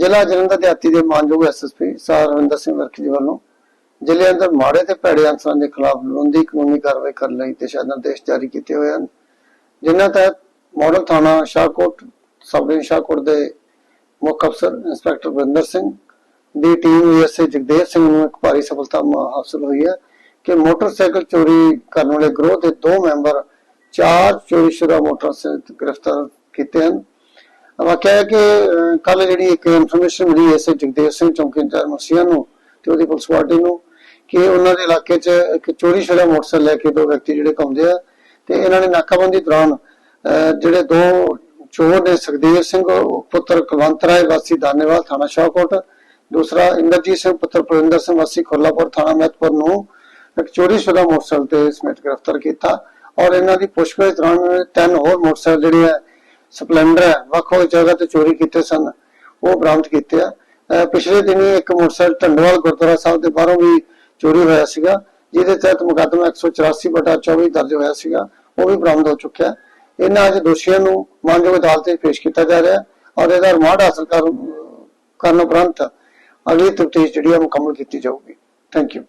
ਜ਼ਿਲ੍ਹਾ ਜਲੰਧਰ ਦੇ ਦੇ ਮਾਨਯੋਗ ਐਸਐਸਪੀ ਸਰਵਿੰਦਰ ਸਿੰਘ ਵਰਕੀ ਜੀ ਵੱਲੋਂ ਜ਼ਿਲ੍ਹੇ ਅੰਦਰ ਮਾੜੇ ਤੇ ਭੈੜੇ ਅਨਸਰਾਂ ਦੇ ਖਿਲਾਫ ਲੋਂਦੀ ਕਾਨੂੰਨੀ ਕਾਰਵਾਈ ਕਰਨ ਲਈ ਦਿਸ਼ਾ ਨਿਰਦੇਸ਼ ਜਾਰੀ ਕੀਤੇ ਹੋਏ ਹਨ, ਜਿਨ੍ਹਾਂ ਤਹਿਤ ਮਾਡਲ ਥਾਣਾ ਸ਼ਾਹਕੋਟ, ਸਬ ਸ਼ਾਹਕੋਟ ਦੇ ਮੁੱਖ ਅਫਸਰ ਇੰਸਪੈਕਟਰ ਵਰਿੰਦਰ ਸਿੰਘ, ਦੀ ਟੀਮ ਐਸਏ ਜਗਦੇਵ ਸਿੰਘ ਨੂੰ ਇੱਕ ਭਾਰੀ ਸਫਲਤਾ ਮ- ਹਾਸਲ ਹੋਈ ਹੈ ਕਿ ਮੋਟਰਸਾਈਕਲ ਚੋਰੀ ਕਰਨ ਵਾਲੇ ਗਰੋਹ ਦੇ ਦੋ ਮੈਂਬਰ ਚਾਰ ਚੋਰੀਸ਼ੁਦਾ ਮੋਟਰਸਾਈਕਲ ਗ੍ਰਿਫਤਾਰ ਕੀਤੇ ਹਨ। ਵਾਕਿਆ ਹੈ ਕਿ ਕੱਲ ਜਿਹੜੀ ਇੱਕ ਇਨਫੋਰਮੇਸ਼ਨ ਮਿਲੀ ਐਸਏ ਜਗਦੇਵ ਸਿੰਘ ਚੌਂਕੀ ਇੰਚਾਰਜ ਮਸੀਆ ਨੂੰ ਤੇ ਉਹਦੀ ਪੁਲਿਸ ਪਾਰਟੀ ਨੂੰ ਕਿ ਉਹਨਾਂ ਦੇ ਇਲਾਕੇ 'ਚ ਇੱਕ ਚੋਰੀ ਸ਼ੁਦਾ ਮੋਟਰਸਾਈਕਲ ਲੈ ਕੇ ਦੋ ਵਿਅਕਤੀ ਜਿਹੜੇ ਘੁੰਮਦੇ ਆ ਤੇ ਇਹਨਾਂ ਨੇ ਨਾਕਾਬੰਦੀ ਦੌਰਾਨ ਜਿਹੜੇ ਦੋ ਚੋਰ ਨੇ ਸੁਖਦੇਵ ਸਿੰਘ ਪੁੱਤਰ ਕੁਲਵੰਤ ਰਾਏ, ਵਾਸੀ ਦਾਨੇਵਾਲ ਥਾਣਾ ਸ਼ਾਹਕੋਟ, ਦੂਸਰਾ ਇੰਦਰਜੀਤ ਸਿੰਘ, ਪੁੱਤਰ ਪ੍ਰਵਿੰਦਰ ਸਿੰਘ, ਵਾਸੀ ਖੋਲਾਪੁਰ ਥਾਣਾ ਮਹਿਤਪੁਰ ਨੂੰ ਇੱਕ ਚੋਰੀ ਸ਼ੁਦਾ ਮੋਟਰਸਾਈਕਲ ਤੇ ਸਮੇਤ ਗ੍ਰਿਫਤਾਰ ਕੀਤਾ ਔਰ ਇਹਨਾਂ ਦੀ ਪੁੱਛਗਿੱਛ ਦੌਰਾਨ ਤਿੰਨ ਹੋਰ ਮੋਟਰਸਾਈਕਲ ਜਿਹੜੇ ਆ ਸਪਲੈਂਡਰ ਹੈ ਵੱਖ-ਵੱਖ ਜਗ੍ਹਾ ਤੇ ਚੋਰੀ ਕੀਤੇ ਸਨ। ਉਹ ਬਰਾਮਦ ਕੀਤੇ ਆ। ਪਿਛਲੇ ਦਿਨੀ ਇੱਕ ਮੋਟਰਸਾਈਕਲ ਢੰਡਵਾਲ ਗੁਰਦੁਆਰਾ ਸਾਹਿਬ ਦੇ ਬਾਹਰੋਂ ਵੀ ਚੋਰੀ ਹੋਇਆ ਸੀਗਾ, ਜਿਹਦੇ ਤਹਿਤ ਮੁਕੱਦਮਾ 184 ਬਟਾ 24 ਦਰਜ ਹੋਇਆ ਸੀਗਾ, ਉਹ ਵੀ ਬਰਾਮਦ ਹੋ ਚੁੱਕਿਆ ਹੈ। ਇਹਨਾਂ ਅੱਜ ਦੋਸ਼ੀਆਂ ਨੂੰ ਮਾਨਯੋਗ ਅਦਾਲਤ ਵਿੱਚ ਪੇਸ਼ ਕੀਤਾ ਜਾ ਰਿਹਾ ਔਰ ਇਹਦਾ ਰਿਮਾਂਡ ਹਾਸਲ ਕਰਨ ਉਪਰੰਤ ਅਗਲੀ ਤਫਤੀਸ਼ ਜਿਹੜੀ ਹੈ ਮੁਕੰਮਲ ਕੀਤੀ ਜਾਊਗੀ। Thank you